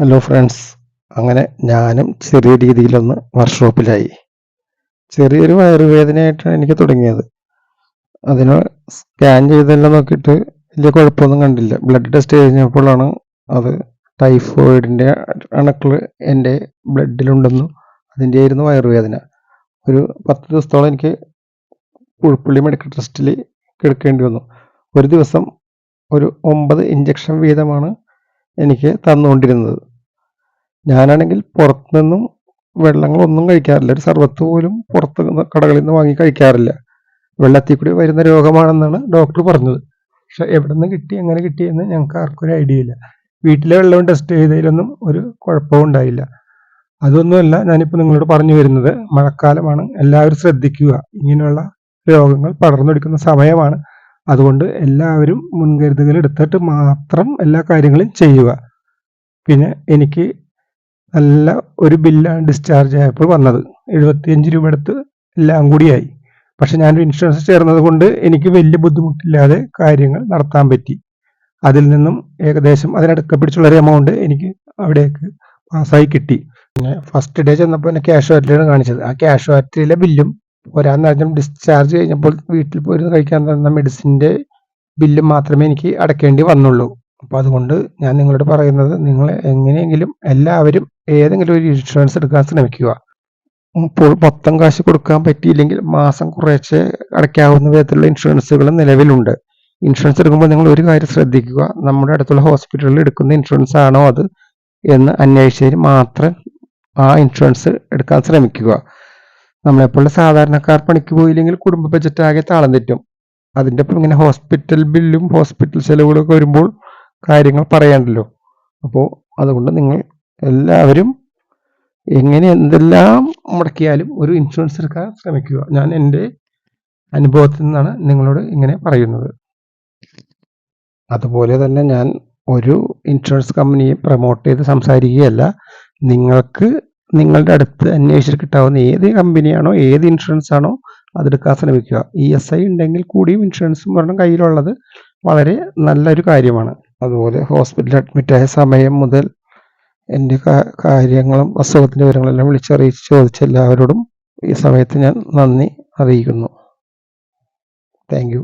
Hello friends അങ്ങനെ ഞാനും ചെറിയ രീതിയിലൊന്ന് വർക്ക്ഷോപ്പിലായി ചെറിയൊരു വയറുവേദനയായിട്ടാണ് എനിക്ക് തുടങ്ങിയത്. അതിന് സ്കാൻ ചെയ്തെല്ലാം നോക്കിയിട്ട് വലിയ കുഴപ്പമൊന്നും കണ്ടില്ല. ബ്ലഡ് ടെസ്റ്റ് കഴിഞ്ഞപ്പോഴാണ് അത് ടൈഫോയിഡിന്റെ അണുക്കൾ എന്റെ ബ്ലഡിലുണ്ടെന്നും അതിന്റെ ആയിരുന്നു വയറുവേദന. ഒരു പത്ത് ദിവസത്തോളം എനിക്ക് പുഴുപ്പള്ളി മെഡിക്കൽ ട്രസ്റ്റിൽ കിടക്കേണ്ടി വന്നു. ഒരു ദിവസം ഒരു ഒമ്പത് ഇഞ്ചക്ഷൻ വീതമാണ് എനിക്ക് തന്നുകൊണ്ടിരുന്നത്. ഞാനാണെങ്കിൽ പുറത്തുനിന്നും വെള്ളങ്ങളൊന്നും കഴിക്കാറില്ല. ഒരു സർവത്ത് പോലും പുറത്ത് കടകളിൽ നിന്ന് വാങ്ങി കഴിക്കാറില്ല. വെള്ളത്തിൽ കൂടി വരുന്ന രോഗമാണെന്നാണ് ഡോക്ടർ പറഞ്ഞത്. പക്ഷെ എവിടെ നിന്ന് കിട്ടി എങ്ങനെ കിട്ടിയെന്ന് ഞങ്ങൾക്ക് ആർക്കും ഒരു ഐഡിയ ഇല്ല. വീട്ടിലെ വെള്ളവും ടെസ്റ്റ് ചെയ്തതിലൊന്നും ഒരു കുഴപ്പവും ഉണ്ടായില്ല. അതൊന്നുമല്ല ഞാനിപ്പോൾ നിങ്ങളോട് പറഞ്ഞു വരുന്നത്. മഴക്കാലമാണ്. എല്ലാവരും ശ്രദ്ധിക്കുക. ഇങ്ങനെയുള്ള രോഗങ്ങൾ പടർന്നെടുക്കുന്ന സമയമാണ്. അതുകൊണ്ട് എല്ലാവരും മുൻകരുതലുകൾ എടുത്തിട്ട് മാത്രം എല്ലാ കാര്യങ്ങളും ചെയ്യുക. പിന്നെ എനിക്ക് നല്ല ഒരു ബില്ലാണ് ഡിസ്ചാർജ് ആയപ്പോൾ വന്നത്. എഴുപത്തിയഞ്ച് രൂപ എടുത്ത് എല്ലാം കൂടിയായി പക്ഷെ ഞാനൊരു ഇൻഷുറൻസ് ചേർന്നത് കൊണ്ട് എനിക്ക് വലിയ ബുദ്ധിമുട്ടില്ലാതെ കാര്യങ്ങൾ നടത്താൻ പറ്റി. അതിൽ നിന്നും ഏകദേശം അതിനടുക്ക പിടിച്ചുള്ള ഒരു എമൗണ്ട് എനിക്ക് അവിടേക്ക് പാസ്സായി കിട്ടി. പിന്നെ ഫസ്റ്റ് ഡേ ചെന്നപ്പോൾ എന്നെ ക്യാഷ് വാറ്റിലാണ് കാണിച്ചത്. ആ ക്യാഷ് വാറ്റിലെ ബില്ലും പോരാന്ന് പറഞ്ഞാൽ ഡിസ്ചാർജ് കഴിഞ്ഞപ്പോൾ വീട്ടിൽ പോയിരുന്ന് കഴിക്കാൻ തന്ന മെഡിസിന്റെ ബില്ല് മാത്രമേ എനിക്ക് അടയ്ക്കേണ്ടി വന്നുള്ളൂ. അപ്പോൾ അതുകൊണ്ട് ഞാൻ നിങ്ങളോട് പറയുന്നത് നിങ്ങൾ എങ്ങനെയെങ്കിലും എല്ലാവരും ഏതെങ്കിലും ഒരു ഇൻഷുറൻസ് എടുക്കാൻ ശ്രമിക്കുക. ഇപ്പോൾ മൊത്തം കാശ് കൊടുക്കാൻ പറ്റിയില്ലെങ്കിൽ മാസം കുറേശ്ശെ അടയ്ക്കാവുന്ന വിധത്തിലുള്ള ഇൻഷുറൻസുകൾ നിലവിലുണ്ട്. ഇൻഷുറൻസ് എടുക്കുമ്പോൾ നിങ്ങൾ ഒരു കാര്യം ശ്രദ്ധിക്കുക. നമ്മുടെ അടുത്തുള്ള ഹോസ്പിറ്റലിൽ എടുക്കുന്ന ഇൻഷുറൻസ് ആണോ അത് എന്ന് അന്വേഷിച്ചതിന് മാത്രം ആ ഇൻഷുറൻസ് എടുക്കാൻ ശ്രമിക്കുക. നമ്മളെപ്പോലുള്ള സാധാരണക്കാർ പണിക്ക് പോയില്ലെങ്കിൽ കുടുംബ ബജറ്റ് ആകെ താളം തെറ്റും. അതിന്റെ ഒപ്പം ഇങ്ങനെ ഹോസ്പിറ്റൽ ബില്ലും ഹോസ്പിറ്റൽ ചെലവുകളൊക്കെ വരുമ്പോൾ കാര്യങ്ങൾ പറയണ്ടല്ലോ. അപ്പോൾ അതുകൊണ്ട് നിങ്ങൾ എല്ലാവരും എങ്ങനെ എന്തെല്ലാം മുടക്കിയാലും ഒരു ഇൻഷുറൻസ് എടുക്കാൻ ശ്രമിക്കുക. ഞാൻ എന്റെ അനുഭവത്തിൽ നിന്നാണ് നിങ്ങളോട് ഇങ്ങനെ പറയുന്നത്. അതുപോലെ തന്നെ ഞാൻ ഒരു ഇൻഷുറൻസ് കമ്പനിയെ പ്രൊമോട്ട് ചെയ്ത് സംസാരിക്കുകയല്ല. നിങ്ങൾക്ക് നിങ്ങളുടെ അടുത്ത് അന്വേഷിച്ച് കിട്ടാവുന്ന ഏത് കമ്പനിയാണോ ഏത് ഇൻഷുറൻസ് ആണോ അതെടുക്കാൻ ശ്രമിക്കുക. ഇ എസ് ഐ ഉണ്ടെങ്കിൽ കൂടിയും ഇൻഷുറൻസും പറഞ്ഞ കയ്യിലുള്ളത് വളരെ നല്ലൊരു കാര്യമാണ്. അതുപോലെ ഹോസ്പിറ്റലിൽ അഡ്മിറ്റായ സമയം മുതൽ എന്റെ കാര്യങ്ങളും അസുഖത്തിന്റെ വിവരങ്ങളെല്ലാം വിളിച്ചറിയിച്ച് ചോദിച്ച എല്ലാവരോടും ഈ സമയത്ത് ഞാൻ നന്ദി അറിയിക്കുന്നു. താങ്ക്